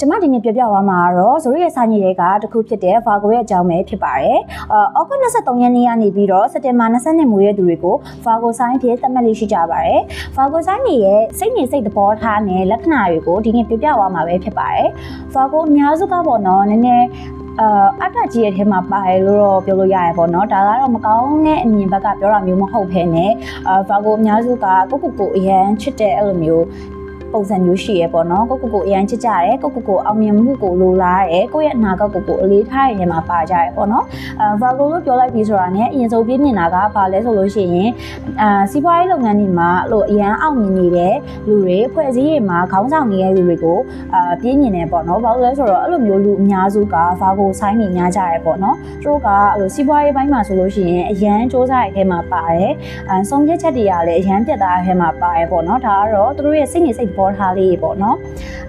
ကျမဒီနေ့ပြပြသွားမှာကတော့ဇိုရီရဲ့စာညစ်တွေကတစ်ခုဖြစ်တဲ့ Fargo ရဲ့အကြောင်းပဲဖြစ်ပါတယ်။အော်ဩဂတ်23ရက်နေ့ကနေပြီးတော့စက်တင်ဘာ22မွေးရဲ့သူတွေကို Fargo sign ဖြစ်သတ်မှတ်လေးရှိကြပါတယ်။ Fargo sign တွေရဲ့စိတ်နေစိတ်သဘောထားနဲ့လက္ခဏာတွေကိုဒီနေ့ပြပြသွားမှာပဲဖြစ်ပါတယ်။ Fargo အများစုကပေါ့နော်နည်းနည်းအာအတ္တကြီးရဲ့ထဲမှာပါတယ်လို့တော့ပြောလို့ရရပေါ့နော်ဒါကတော့မကောင်းတဲ့အမြင်ဘက်ကပြောတာမျိုးမဟုတ်ဘဲနဲ့အာဖာကိုအများစုကကိုကိုကိုအရန်ချစ်တဲ့အဲ့လိုမျိုး ပုံစံမျိုးရှိရပေါ့နော်ကိုကိုကိုအရန်ချစ်ကြတယ်ကိုကိုကိုအောင်မြင်မှုကိုလိုလားတယ်ကိုယ့်ရဲ့အနာဂတ်ကိုကိုအလေးထားရတဲ့မှာပါကြရပေါ့နော်အာဖာကိုလို့ပြောလိုက်ပြီးဆိုတာ ਨੇ အရင်ဆုံးပြင်းမြင်တာကဘာလဲဆိုလို့ရှိရင်အာစီးပွားရေးလုပ်ငန်းတွေမှာအဲ့လိုအရန်အောင်မြင်နေတဲ့လူတွေဖွဲ့စည်းရေးမှာခေါင်းဆောင်နေတဲ့လူတွေကိုအာပြင်းမြင်နေပေါ့နော်ဘာလို့လဲဆိုတော့အဲ့လိုမျိုးလူအများစုကဖာကိုဆိုင်းနေများကြရပေါ့နော်သူတို့ကအဲ့လိုစီးပွားရေးပိုင်းမှာဆိုလို့ရှိရင်အရန်စ조사ရဲ့အထဲမှာပါတယ်အဲဆုံးဖြတ်ချက်တွေကလည်းအရန်ပြတ်သားရဲ့အထဲမှာပါတယ်ပေါ့နော်ဒါကတော့သူတို့ရဲ့စိတ်နေစိတ် ပေါ်ထားလေးပေါ့နော်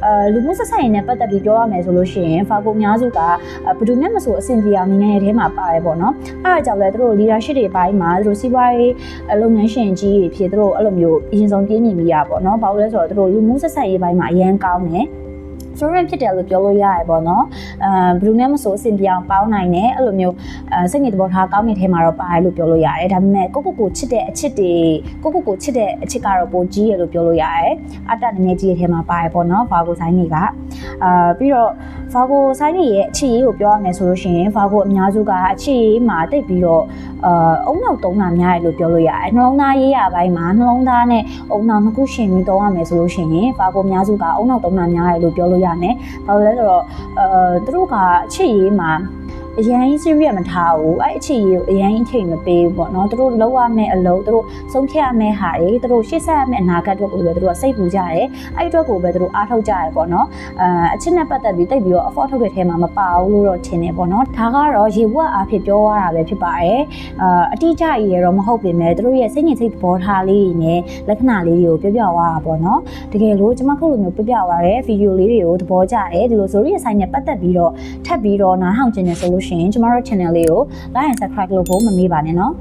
အဲလူမှုဆက်ဆံရေးနဲ့ပတ်သက်ပြီးပြောရမယ်ဆိုလို့ရှိရင်ဖာကိုအများစုကဘယ်သူမှမဆိုအဆင်ပြေအောင်နေနေတဲ့ထဲမှာပါတယ်ပေါ့နော်အဲအကြောင်းလဲသူတို့ leadership တွေပိုင်းမှာသူတို့စီးပွားရေးလုပ်ငန်းရှင်ကြီးတွေဖြစ်သူတို့အဲ့လိုမျိုးအရင်ဆုံးပြင်းမြင်မိရပေါ့နော်ဘာလို့လဲဆိုတော့သူတို့လူမှုဆက်ဆံရေးပိုင်းမှာအရန်ကောင်းတယ် fluent ဖြစ်တယ်လို့ပြောလို့ရတယ်ပေါ့နော်အဲဘယ်လိုနဲ့မဆိုအဆင်ပြေအောင်ပေါင်းနိုင်တယ်အဲ့လိုမျိုးအဲစိတ်နေသဘောထားကောင်းတဲ့ထဲမှာတော့ပါတယ်လို့ပြောလို့ရတယ်ဒါပေမဲ့ကိုကိုကိုချစ်တဲ့အချစ်တွေကိုကိုကိုချစ်တဲ့အချစ်ကတော့ပိုကြီးရလို့ပြောလို့ရတယ်အတ္တနည်းနည်းကြီးတဲ့ထဲမှာပါတယ်ပေါ့နော်ဘာကိုဆိုင်တွေကအာပြီးတော့ဖာကိုဆိုင်တွေရဲ့အခြေရေးကိုပြောရမယ်ဆိုလို့ရှိရင်ဖာကိုအများစုကအခြေရေးမှာတိတ်ပြီးတော့အာအုံနောက်တုံးတာများတယ်လို့ပြောလို့ရတယ်နှလုံးသားရေးရပိုင်းမှာနှလုံးသားနဲ့အုံနောက်နှစ်ခုရှင်ပြီးသုံးရမယ်ဆိုလို့ရှိရင်ဖာကိုအများစုကအုံနောက်တုံးတာများတယ်လို့ပြောလို့ရမယ်ဘာလို့လဲဆိုတော့အဲသူတို့ကအချစ်ရေးမှာ အရန်ကြီး serious မထားဘူးအဲ့အချစ်ရေးကိုအရန်ကြီးချိန်မပေးဘူးပေါ့နော်သူတို့လောက်ရမယ့်အလုပ်သူတို့ဆုံးဖြတ်ရမယ့်ဟာတွေသူတို့ရှေ့ဆက်ရမယ့်အနာဂတ်အတွက်ကိုပဲသူတို့ကစိတ်ပူကြတယ်အဲ့အတွက်ကိုပဲသူတို့အားထုတ်ကြတယ်ပေါ့နော်အဲအချစ်နဲ့ပတ်သက်ပြီးတိတ်ပြီးတော့ effort ထုတ်တဲ့ထဲမှာမပါဘူးလို့တော့ထင်တယ်ပေါ့နော်ဒါကတော့ရေဘွက်အားဖြင့်ပြောရတာပဲဖြစ်ပါတယ်အာအတိအကျကြီးရတော့မဟုတ်ပေမဲ့သူတို့ရဲ့စိတ်ညစ်စိတ်သဘောထားလေးတွေနဲ့လက္ခဏာလေးတွေကိုပြောပြသွားတာပေါ့နော်တကယ်လို့ကျွန်မခုလိုမျိုးပြပြသွားတဲ့ဗီဒီယိုလေးတွေကိုသဘောကျတယ်ဒီလို story ရဲ့ site နဲ့ပတ်သက်ပြီးတော့ထပ်ပြီးတော့နားထောင်ခြင်းနဲ့ဆိုလို့ရှိရင်ကျမတို့ channel လေးကို like and subscribe လုပ်ဖို့မမေ့ပါနဲ့နော်